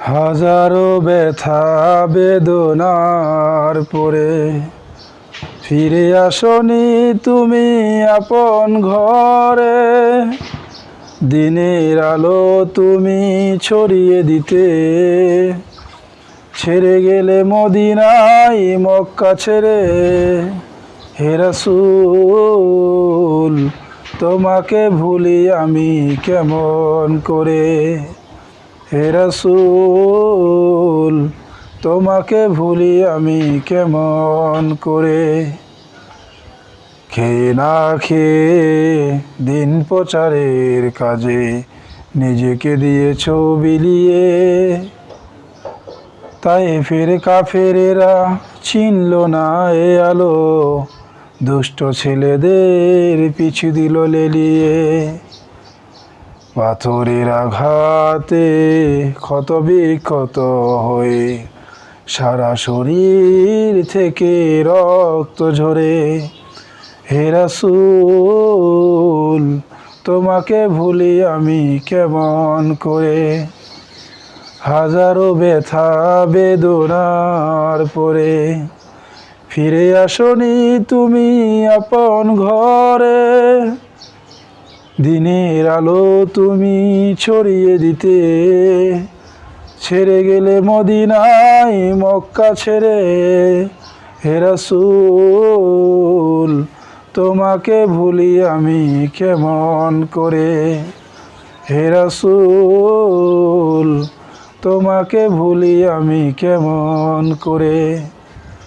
হাজারো ব্যথা বেদনার পরে ফিরে আসনি তুমি আপন ঘরে। দিনের আলো তুমি ছড়িয়ে দিতে। ছেড়ে গেলে মদিনাই মক্কা ছেড়ে। হেরাসুল তোমাকে ভুলি আমি কেমন করে? হেরাসুল তোমাকে ভুলি আমি কেমন করে? খেয়ে না খেয়ে দিন প্রচারের কাজে নিজেকে দিয়েছ বিলিয়ে। তাই ফের কাফেরেরা চিনল না এ আলো, দুষ্ট ছেলেদের পিছু দিল লেলিয়ে। পাথরের আঘাতে ক্ষত বিক্ষত হয়ে সারা শরীর থেকে রক্ত ঝরে। হেরাসুল তোমাকে ভুলি আমি কেমন করে? হাজারো ব্যথা, বেদনার পরে ফিরে আসনি তুমি আপন ঘরে। দিনের আলো তুমি ছড়িয়ে দিতে। ছেড়ে গেলে মদিনাই মক্কা ছেড়ে। হেরাসুল তোমাকে ভুলি আমি কেমন করে? হেরাসুল তোমাকে ভুলি আমি কেমন করে?